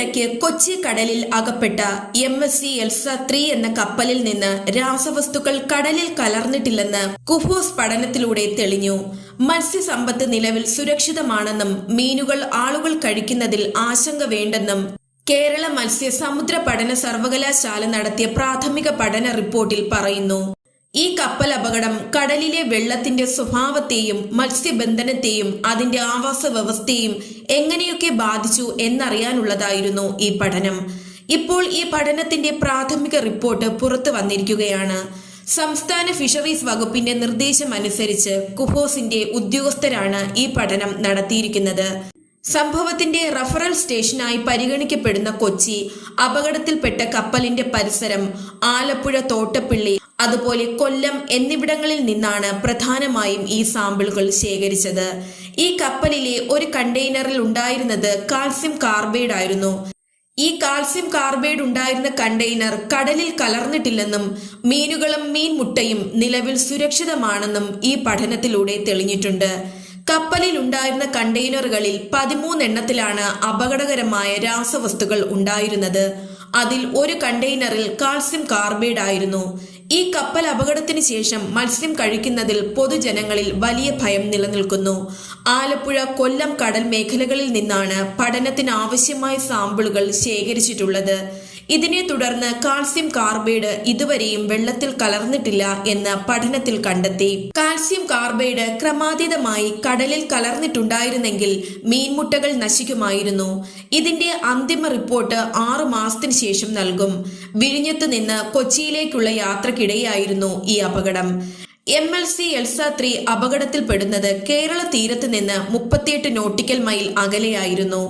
ഈയിടയ്ക്ക് കൊച്ചി കടലിൽ അകപ്പെട്ട M S C Elsa three എന്ന കപ്പലിൽ നിന്ന് രാസവസ്തുക്കൾ കടലിൽ കലർന്നിട്ടില്ലെന്ന് കുഫോസ് പഠനത്തിലൂടെ തെളിഞ്ഞു. മത്സ്യസമ്പത്ത് നിലവിൽ സുരക്ഷിതമാണെന്നും മീനുകൾ ആളുകൾ കഴിക്കുന്നതിൽ ആശങ്ക വേണ്ടെന്നും കേരള മത്സ്യ സമുദ്ര പഠന സർവകലാശാല നടത്തിയ പ്രാഥമിക പഠന റിപ്പോർട്ടിൽ പറയുന്നു. ഈ കപ്പൽ അപകടം കടലിലെ വെള്ളത്തിന്റെ സ്വഭാവത്തെയും മത്സ്യബന്ധനത്തെയും അതിന്റെ ആവാസ വ്യവസ്ഥയെയും എങ്ങനെയൊക്കെ ബാധിച്ചു എന്നറിയാനുള്ളതായിരുന്നു ഈ പഠനം. ഇപ്പോൾ ഈ പഠനത്തിന്റെ പ്രാഥമിക റിപ്പോർട്ട് പുറത്തു വന്നിരിക്കുകയാണ്. സംസ്ഥാന ഫിഷറീസ് വകുപ്പിന്റെ നിർദ്ദേശം അനുസരിച്ച് കുഹോസിന്റെ ഉദ്യോഗസ്ഥരാണ് ഈ പഠനം നടത്തിയിരിക്കുന്നത്. സംഭവത്തിന്റെ റഫറൽ സ്റ്റേഷനായി പരിഗണിക്കപ്പെടുന്ന കൊച്ചി അപകടത്തിൽപ്പെട്ട കപ്പലിന്റെ പരിസരം ആലപ്പുഴ തോട്ടപ്പിള്ളി അതുപോലെ കൊല്ലം എന്നിവിടങ്ങളിൽ നിന്നാണ് പ്രധാനമായും ഈ സാമ്പിളുകൾ ശേഖരിച്ചത്. ഈ കപ്പലിലെ ഒരു കണ്ടെയ്നറിൽ ഉണ്ടായിരുന്നത് കാൽസ്യം കാർബൈഡ് ആയിരുന്നു. ഈ കാൽസ്യം കാർബൈഡ് ഉണ്ടായിരുന്ന കണ്ടെയ്നർ കടലിൽ കലർന്നിട്ടില്ലെന്നും മീനുകളും മീൻമുട്ടയും നിലവിൽ സുരക്ഷിതമാണെന്നും ഈ പഠനത്തിലൂടെ തെളിഞ്ഞിട്ടുണ്ട്. കപ്പലിൽ ഉണ്ടായിരുന്ന കണ്ടെയ്നറുകളിൽ പതിമൂന്നെണ്ണത്തിലാണ് അപകടകരമായ രാസവസ്തുക്കൾ ഉണ്ടായിരുന്നത്. അതിൽ ഒരു കണ്ടെയ്നറിൽ കാൽസ്യം കാർബൈഡ് ആയിരുന്നു. ഈ കപ്പൽ അപകടത്തിന് ശേഷം മത്സ്യം കഴിക്കുന്നതിൽ പൊതുജനങ്ങളിൽ വലിയ ഭയം നിലനിൽക്കുന്നു. ആലപ്പുഴ കൊല്ലം കടൽ മേഖലകളിൽ നിന്നാണ് പഠനത്തിന് ആവശ്യമായ സാമ്പിളുകൾ ശേഖരിച്ചിട്ടുള്ളത്. ഇതിനെ തുടർന്ന് കാൽസ്യം കാർബൈഡ് ഇതുവരെയും വെള്ളത്തിൽ കലർന്നിട്ടില്ല എന്ന് പഠനത്തിൽ കണ്ടെത്തി. കാൽസ്യം കാർബൈഡ് ക്രമാതീതമായി കടലിൽ കലർന്നിട്ടുണ്ടായിരുന്നെങ്കിൽ മീൻമുട്ടകൾ നശിക്കുമായിരുന്നു. ഇതിന്റെ അന്തിമ റിപ്പോർട്ട് ആറു മാസത്തിന് ശേഷം നൽകും. വിഴിഞ്ഞത്ത് നിന്ന് കൊച്ചിയിലേക്കുള്ള യാത്രക്കിടെയായിരുന്നു ഈ അപകടം. M L C Elsa three അപകടത്തിൽപ്പെടുന്നത് Kerala തീരത്ത് നിന്ന് മുപ്പത്തിയെട്ട് നോട്ടിക്കൽ മൈൽ അകലെയായിരുന്നു.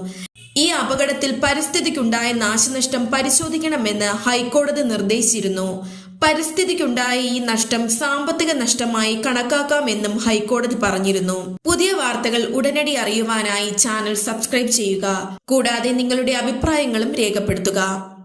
ഈ അപകടത്തിൽ പരിസ്ഥിതിക്കുണ്ടായ നാശനഷ്ടം പരിശോധിക്കണമെന്ന് ഹൈക്കോടതി നിർദ്ദേശിച്ചിരുന്നു. പരിസ്ഥിതിക്കുണ്ടായ ഈ നഷ്ടം സാമ്പത്തിക നഷ്ടമായി കണക്കാക്കാമെന്നും ഹൈക്കോടതി പറഞ്ഞിരുന്നു. പുതിയ വാർത്തകൾ ഉടനടി അറിയുവാനായി ചാനൽ സബ്സ്ക്രൈബ് ചെയ്യുക. കൂടാതെ നിങ്ങളുടെ അഭിപ്രായങ്ങളും രേഖപ്പെടുത്തുക.